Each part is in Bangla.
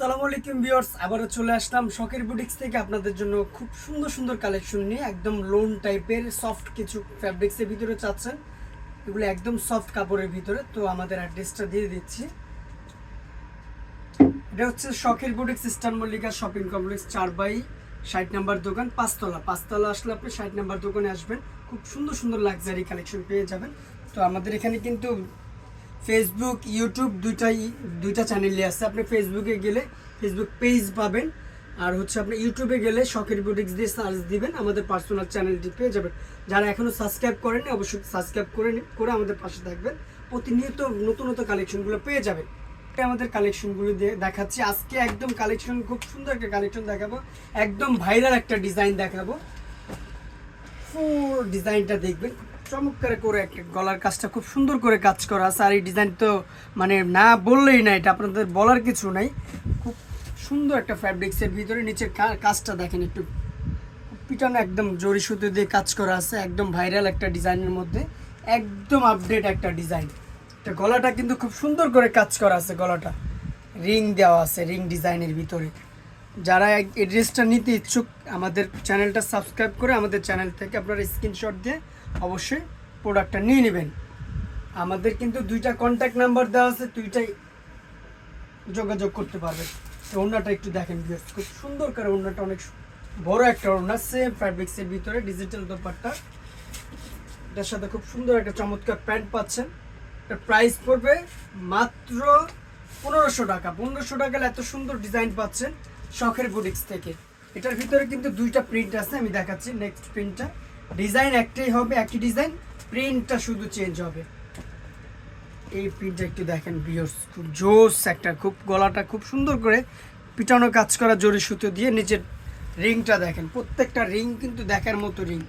সালামু আলাইকুম আবারও চলে আসলাম শখের বুটিক্স থেকে আপনাদের জন্য খুব সুন্দর সুন্দর কালেকশন নিয়ে, একদম লোন টাইপের সফট কিছু ফ্যাব্রিক্সের ভিতরে চাচ্ছেন। এগুলো একদম সফট কাপড়ের ভিতরে, তো আমাদের অ্যাড্রেসটা দিয়ে দিচ্ছি। এটা হচ্ছে শখের বুটিক্স মল্লিকা শপিং কমপ্লেক্স চার বাই ষাট নাম্বার দোকান, পাঁচতলা। পাঁচতলা আসলে আপনি ষাট নাম্বার দোকানে আসবেন, খুব সুন্দর সুন্দর লাক্সারি কালেকশন পেয়ে যাবেন। তো আমাদের এখানে কিন্তু ফেসবুক ইউটিউব দুইটাই, দুইটা চ্যানেলই আছে। আপনি ফেসবুকে গেলে ফেসবুক পেজ পাবেন। আর হচ্ছে আপনি ইউটিউবে গেলে শখের বুটিক্স দিয়ে সার্চ দিবেন। আমাদের পার্সোনাল চ্যানেলটি পেয়ে যাবেন। যারা এখনও সাবস্ক্রাইব করেনি অবশ্যই সাবস্ক্রাইব করে করে আমাদের পাশে থাকবেন। প্রতিনিয়ত নতুন নতুন কালেকশনগুলো পেয়ে যাবেন। আমাদের কালেকশনগুলো দিয়ে দেখাচ্ছি। আজকে একদম কালেকশন খুব সুন্দর একটা কালেকশন দেখাবো। একদম ভাইরাল একটা ডিজাইন দেখাবো। ফুল ডিজাইনটা দেখবেন। চমৎকার করে একটা গলার কাজটা খুব সুন্দর করে কাজ করা আছে। আর এই ডিজাইন তো মানে না বললেই না, এটা আপনাদের বলার কিছু নাই। খুব সুন্দর একটা ফ্যাব্রিক্সের ভিতরে নিচের কাজটা দেখেন একটু। পিটানো একদম জরি সুতো দিয়ে কাজ করা আছে, একদম ভাইরাল একটা ডিজাইনের মধ্যে। একদম আপডেট একটা ডিজাইন এটা গলাটা কিন্তু খুব সুন্দর করে কাজ করা আছে গলাটা। রিং দেওয়া আছে রিং ডিজাইনের ভিতরে। যারা এই ড্রেসটা নিতে ইচ্ছুক, আমাদের চ্যানেলটা সাবস্ক্রাইব করে আমাদের চ্যানেল থেকে আপনারা স্ক্রিনশট দিয়ে অবশ্যই প্রোডাক্টটা নিয়ে নেবেন। আমাদের কিন্তু দুইটা কন্ট্যাক্ট নাম্বার দেওয়া আছে, দুইটাই যোগাযোগ করতে পারবেন। তো ওড়নাটা একটু দেখেন খুব সুন্দর করে ওড়নাটা অনেক বড় একটা ওড়না সেম ফ্যাব্রিক্সের ভিতরে ডিজিটাল দোপাট্টা। এটার সাথে খুব সুন্দর একটা চমৎকার প্যান্ট পাচ্ছেন। এটা প্রাইস পড়বে মাত্র পনেরোশো টাকা। পনেরোশো টাকার এত সুন্দর ডিজাইন পাচ্ছেন শখের বুটিক্স থেকে। এটার ভিতরে কিন্তু দুইটা প্রিন্ট আছে, আমি দেখাচ্ছি নেক্সট প্রিন্টটা ডিজাইন একটাই হবে একই ডিজাইন প্রিন্টটা শুধু চেঞ্জ হবে। এই প্রিন্টটা একটু দেখেন বিয়র্স খুব জোস একটা খুব গলাটা খুব সুন্দর করে পিটানো কাজ করা জরি সুতো দিয়ে নিচের রিংটা দেখেন প্রত্যেকটা রিং কিন্তু দেখার মতো রিং।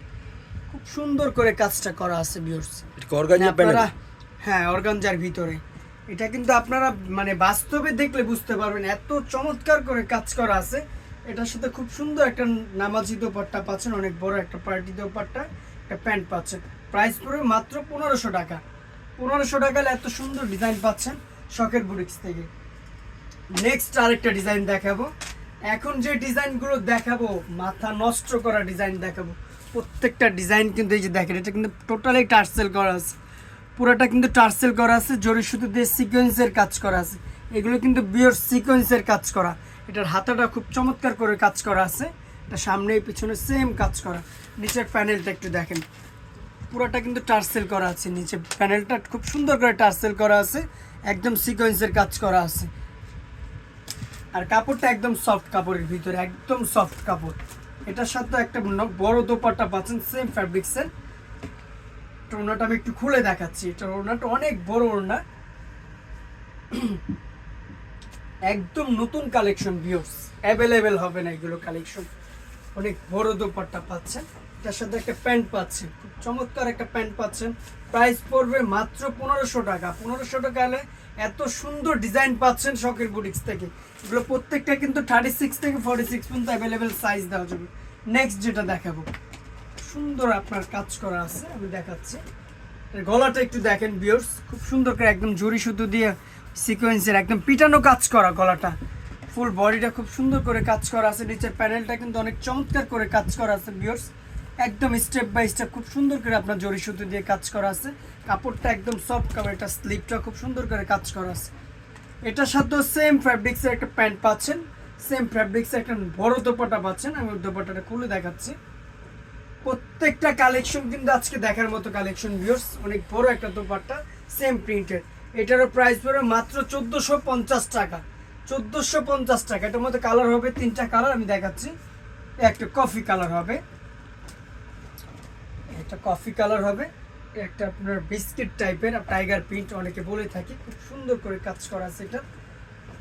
খুব সুন্দর করে কাজটা করা আছে বিয়র্স অর্গানজা আপনারা হ্যাঁ অর্গানজার ভিতরে। এটা কিন্তু আপনারা মানে বাস্তবে দেখলে বুঝতে পারবেন এত চমৎকার করে কাজ করা আছে। এটার সাথে খুব সুন্দর একটা নামাজি দোপাট্টা পাচ্ছেন, অনেক বড় একটা পার্টি দোপাট্টা, একটা প্যান্ট পাচ্ছেন। প্রাইস পড়বে মাত্র পনেরোশো টাকা। পনেরোশো টাকায় এত সুন্দর ডিজাইন পাচ্ছেন শখের বুটিক্স থেকে। নেক্সট আরেকটা ডিজাইন দেখাবো। এখন যে ডিজাইনগুলো দেখাবো, মাথা নষ্ট করা ডিজাইন দেখাবো। প্রত্যেকটা ডিজাইন কিন্তু এই যে দেখেন, এটা কিন্তু টোটালি টার্সেল করা আছে। পুরোটা কিন্তু টার্সেল করা আছে জরি সুতো দিয়ে সিকোয়েন্সের কাজ করা আছে। এগুলো কিন্তু বিয়র সিকোয়েন্সের কাজ করা। এটার হাতাটা খুব চমৎকার করে কাজ করা আছে। এটা সামনে পিছনে সেম কাজ করা। নিচের প্যানেলটা একটু দেখেন। পুরোটা কিন্তু টার্সেল করা আছে। নিচে প্যানেলটা খুব সুন্দর করে টার্সেল করা আছে। একদম সিকোয়েন্সের কাজ করা আছে। আর কাপড়টা একদম সফট কাপড়ের ভিতরে, একদম সফট কাপড়। এটার সাথে একটা বড় দোপাট্টা পাচ্ছেন সেম ফ্যাব্রিক্সের ওড়নাটা আমি একটু খুলে দেখাচ্ছি। এটা ওড়নাটা অনেক বড় ওড়না। একদম নতুন কালেকশন ভিউস অ্যাভেলেবেল হবে না এগুলো কালেকশন অনেক বড় দোপাট্টা পাচ্ছেন। তার সাথে একটা প্যান্ট পাচ্ছেন। খুব চমৎকার একটা প্যান্ট পাচ্ছেন। প্রাইস পড়বে মাত্র পনেরোশো টাকা। পনেরোশো টাকা হলে এত সুন্দর ডিজাইন পাচ্ছেন শখের বুটিক্স থেকে। এগুলো প্রত্যেকটা কিন্তু থার্টি সিক্স থেকে ফর্টি সিক্স পর্যন্ত অ্যাভেলেবেল সাইজ দেওয়া যাবে। নেক্সট যেটা দেখাবো। সুন্দর আপনার কাজ করা আছে, আমি দেখাচ্ছি। গলাটা একটু দেখেন বিয়ার্স খুব সুন্দর করে একদম জরি সুতো দিয়ে সিকোয়েন্সের একদম পিটানো কাজ করা গলাটা। ফুল বডিটা খুব সুন্দর করে কাজ করা আছে, নিচের প্যানেলটা কিন্তু অনেক চমৎকার করে কাজ করা আছে বিয়ার্স একদম স্টেপ বাই স্টেপ খুব সুন্দর করে আপনার জরি সুতো দিয়ে কাজ করা আছে। কাপড়টা একদম সফট কাপড় এটা স্লিপটা খুব সুন্দর করে কাজ করা আছে। এটার সাথেও সেম ফ্যাব্রিক্সের একটা প্যান্ট পাচ্ছেন সেম ফ্যাব্রিক্সের একটা বড় দোপাটা পাচ্ছেন, আমি দোপাটাটা খুলে দেখাচ্ছি। প্রত্যেকটা কালেকশন কিন্তু আজকে দেখার মতো কালেকশন ভিউর্স অনেক বড় একটা দোপাট্টা সেম প্রিন্টেড এটারও প্রাইস পড়বে মাত্র চোদ্দোশো পঞ্চাশ টাকা। চোদ্দোশো পঞ্চাশ টাকা। এটার মধ্যে কালার হবে তিনটা কালার আমি দেখাচ্ছি। একটা কফি কালার হবে। একটা কফি কালার হবে। একটা আপনার বিস্কিট টাইপের টাইগার প্রিন্ট অনেকে বলে থাকি, খুব সুন্দর করে কাজ করা আছে এটা।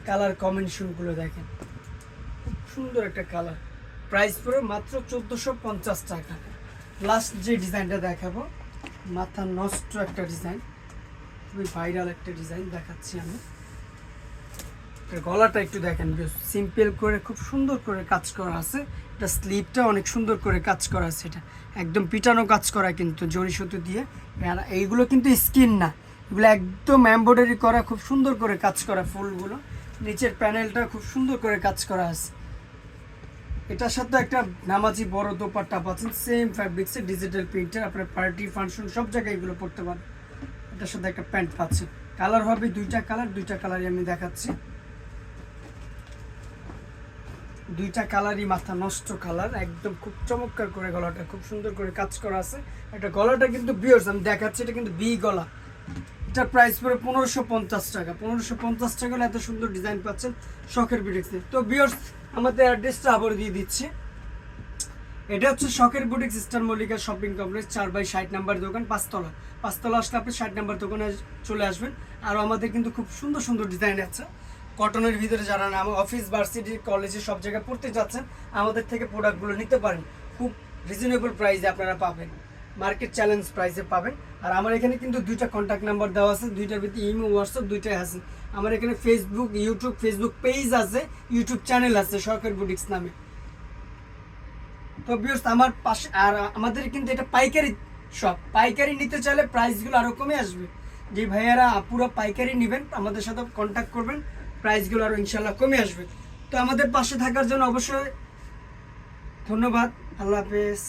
কালার কম্বিনেশনগুলো দেখেন। খুব সুন্দর একটা কালার প্রাইস পড়বে মাত্র চোদ্দোশো পঞ্চাশ টাকা। লাস্ট যে ডিজাইনটা দেখাবো, মাথা নষ্ট একটা ডিজাইন খুবই ভাইরাল একটা ডিজাইন দেখাচ্ছি আমি। গলাটা একটু দেখেন সিম্পল করে, খুব সুন্দর করে কাজ করা আছে। এটা স্লিপটা অনেক সুন্দর করে কাজ করা আছে এটা। একদম পিটানো কাজ করা কিন্তু সুতো দিয়ে। এইগুলো কিন্তু স্কিন না। এগুলো একদম এমব্রয়ডারি করা, খুব সুন্দর করে কাজ করা ফুলগুলো। নিচের প্যানেলটা খুব সুন্দর করে কাজ করা আছে। এটার সাথে একটা নামাজি বড় দোপাট্টা পাচ্ছেন সেম ফ্যাব্রিক্সের ডিজিটাল প্রিন্টার আপনার পার্টি ফাংশন সব জায়গায় এগুলো পড়তে পারেন। এটার সাথে একটা প্যান্ট পাচ্ছেন কালার হবে দুইটা কালার, দুইটা কালারই আমি দেখাচ্ছি। দুইটা কালারই মাথা নষ্ট কালার, একদম খুব চমৎকার করে গলাটা, খুব সুন্দর করে কাজ করা আছে। একটা গলাটা কিন্তু বিয়ার্স আমি দেখাচ্ছি, এটা কিন্তু বি গলা। এটার প্রাইস পড়ে পনেরোশো পঞ্চাশ টাকা। পনেরোশো পঞ্চাশ টাকা এত সুন্দর ডিজাইন পাচ্ছেন শখের বুটিক্সে তো বিয়ার্স আমাদের অ্যাড্রেসটা আবার দিয়ে দিচ্ছি। এটা হচ্ছে শখের boutique sister Mallika shopping complex চার বাই ষাট নাম্বার দোকান, পাঁচতলা। পাঁচতলা আসলে আপনি ষাট নাম্বার দোকানে চলে আসবেন। আর আমাদের কিন্তু খুব সুন্দর সুন্দর ডিজাইন আছে। কটনের ভিতরে যারা না অফিস ভার্সিটি কলেজে সব জায়গায় পড়তে যাচ্ছেন, আমাদের থেকে প্রোডাক্টগুলো নিতে পারেন। খুব রিজনেবল প্রাইসে আপনারা পাবেন। মার্কেট চ্যালেঞ্জ প্রাইসে পাবেন। আর আমার এখানে কিন্তু দুইটা কন্ট্যাক্ট নাম্বার দেওয়া আছে, দুইটার ভিতরে ইমো হোয়াটসঅ্যাপ দুইটাই আছে। আমার এখানে ফেসবুক ইউটিউব ফেসবুক পেজ আছে ইউটিউব চ্যানেল আছে সরকার বুটিক্স নামে। তো বিয়স আমার পাশে আর আমাদের কিন্তু এটা পাইকারি শপ পাইকারি নিতে চাইলে প্রাইসগুলো আরও কমে আসবে। যে ভাইয়ারা পুরো পাইকারি নেবেন, আমাদের সাথে কন্ট্যাক্ট করবেন প্রাইসগুলো আরও ইনশাল্লাহ কমে আসবে। তো আমাদের পাশে থাকার জন্য অবশ্যই ধন্যবাদ। আল্লাহ হাফেজ।